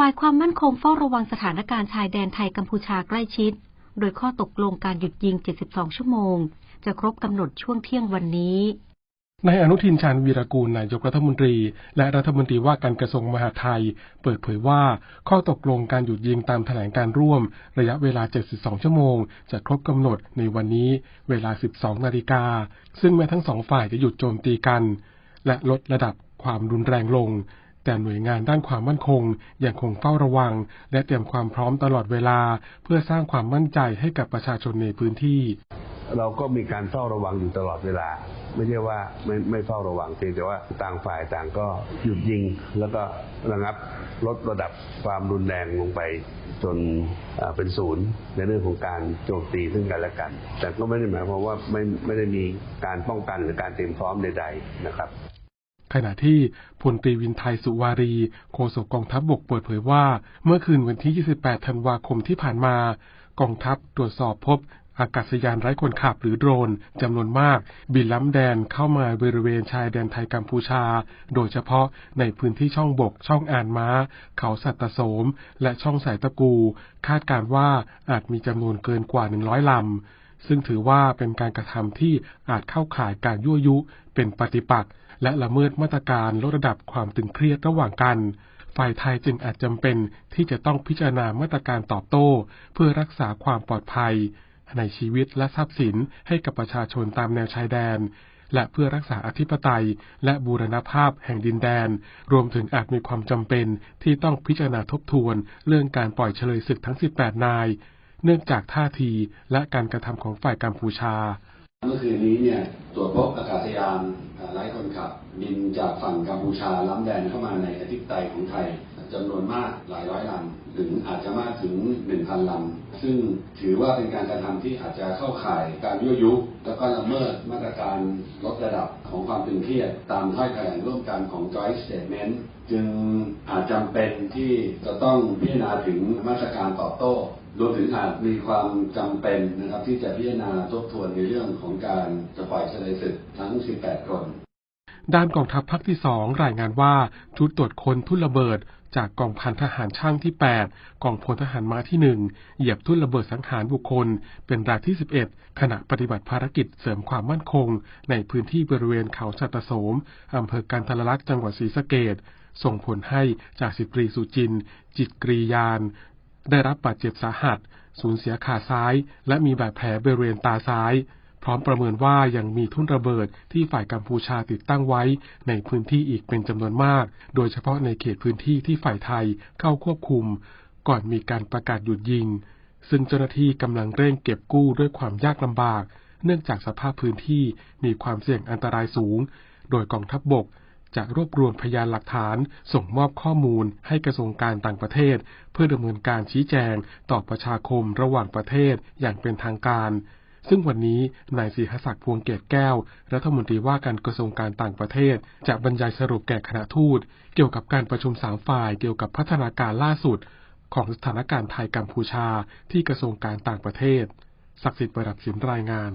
ฝ่ายความมั่นคงเฝ้าระวังสถานการณ์ชายแดนไทยกัมพูชาใกล้ชิด โดยข้อตกลงการหยุดยิง 72 ชั่วโมง จะครบกำหนดช่วงเที่ยงวันนี้นายอนุทินชาญวีรกูลนายกรัฐมนตรี และรัฐมนตรีว่าการกระทรวงมหาดไทย เปิดเผยว่า ข้อตกลงการหยุดยิงตามแถลงการร่วม ระยะเวลา 72 ชั่วโมง จะครบกำหนดในวันนี้ เวลา 12 นาฬิกา ซึ่งแม้ทั้งสองฝ่ายจะหยุดโจมตีกัน และลดระดับความรุนแรงลง แต่หน่วยงานด้านความมั่นคงยังคงเฝ้าระวัง และเตรียมความพร้อมตลอดเวลา เพื่อสร้างความมั่นใจให้กับประชาชนในพื้นที่ เราก็มีการเฝ้าระวังอยู่ตลอดเวลา ไม่ใช่ว่าไม่ไม่เฝ้าระวังเพียงแต่ว่าต่างฝ่ายต่างก็หยุดยิง แล้วก็ระงับลดระดับความรุนแรงลงไปจนเป็นศูนย์ในเรื่องของการโจมตีซึ่งกันและกัน แต่ก็ไม่ได้หมายความว่าไม่ไม่ได้มีการป้องกันหรือการเตรียมพร้อมใด ๆ นะครับ ขณะที่พลตรีวินไทยสุวารี โฆษกกองทัพบบกเปิดเผยว่า เมื่อคืนวันที่ 28 ธันวาคมที่ผ่านมา กองทัพตรวจสอบพบอากาศยานไร้คนขับหรือโดรนจำนวนมาก บินล้ำแดนเข้ามาบริเวณชายแดนไทยกัมพูชา โดยเฉพาะในพื้นที่ช่องบก ช่องอ่านม้า เขาสัตตโสม และช่องสายตะกู คาดการณ์ว่าอาจมีจำนวนเกินกว่า 100 ลำ ซึ่งถือว่าเป็นการกระทำที่อาจเข้าข่ายการยั่วยุ เป็นปฏิปักษ์และละเมิดมาตรการลดระดับความตึงเครียดระหว่างกัน ฝ่ายไทยจึงอาจจำเป็นที่จะต้องพิจารณามาตรการตอบโต้ เพื่อรักษาความปลอดภัย ในชีวิตและทรัพย์สินให้กับประชาชนตามแนวชายแดนและเพื่อรักษาอธิปไตย และบูรณภาพแห่งดินแดน รวมถึงอาจมีความจำเป็นที่ต้องพิจารณาทบทวน เรื่องการปล่อยเฉลยศึกทั้ง 18 นาย เนื่องจากท่าทีและการกระทำของฝ่ายกัมพูชา เมื่อคืนนี้เนี่ยตรวจพบอากาศยานไร้คนขับบินจากฝั่งกัมพูชาล้ำแดนเข้ามาในอธิปไตยของไทยจำนวนมากหลายร้อยลำถึงอาจจะมากถึง 1,000ลำซึ่งถือว่าเป็นการกระทำที่อาจจะเข้าข่ายการยั่วยุแล้วก็ละเมิดมาตรการลดระดับของความตึงเครียด ตามถ้อยแถลงร่วมกันของ Joint Statement จึงอาจจำเป็นที่จะต้องพิจารณาถึงมาตรการตอบโต้ รวมถึงอาจมีความจำเป็นนะครับ ที่จะพิจารณาทบทวนในเรื่องของการจะปล่อยเฉลยศึกทั้ง 18 คน ด้านกองทัพภาคที่สองรายงานว่า ชุดตรวจคนทุ่นระเบิด จากกองพันทหารช่างที่ 8 กองพลทหารม้าที่ 1 เหยียบทุ่นระเบิดสังหารบุคคล เป็นรายที่ 11 ขณะปฏิบัติภารกิจเสริมความมั่นคง ในพื้นที่บริเวณเขาสัตโสมอำเภอกันทรลักษณ์จังหวัดศรีสะเกดส่งผลให้จากสิบตรีสุจิน จิตกรียาน ได้รับบาดเจ็บสาหัส สูญเสียขาซ้าย และมีบาดแผลบริเวณตาซ้าย พร้อมประเมินว่ายังมีทุ่นระเบิดที่ฝ่ายกัมพูชาติดตั้งไว้ ในพื้นที่อีกเป็นจำนวนมาก โดยเฉพาะในเขตพื้นที่ที่ฝ่ายไทยเข้าควบคุม ก่อนมีการประกาศหยุดยิง ซึ่งเจ้าหน้าที่กำลังเร่งเก็บกู้ด้วยความยากลำบาก เนื่องจากสภาพพื้นที่มีความเสี่ยงอันตรายสูง โดยกองทัพบบก จะรวบรวมพยานหลักฐาน ส่งมอบข้อมูลให้กระทรวงการต่างประเทศ เพื่อดำเนินการชี้แจงต่อประชาคมระหว่างประเทศอย่างเป็นทางการซึ่งวันนี้นายศรีหศักดิ์พวงเกตแก้ว รัฐมนตรีว่าการกระทรวงการต่างประเทศ จะบรรยายสรุปแก่คณะทูต เกี่ยวกับการประชุมสามฝ่ายเกี่ยวกับพัฒนาการล่าสุด ของสถานการณ์ไทยกัมพูชาที่กระทรวงการต่างประเทศ ศักดิ์สิทธิ์ประดับสินรายงาน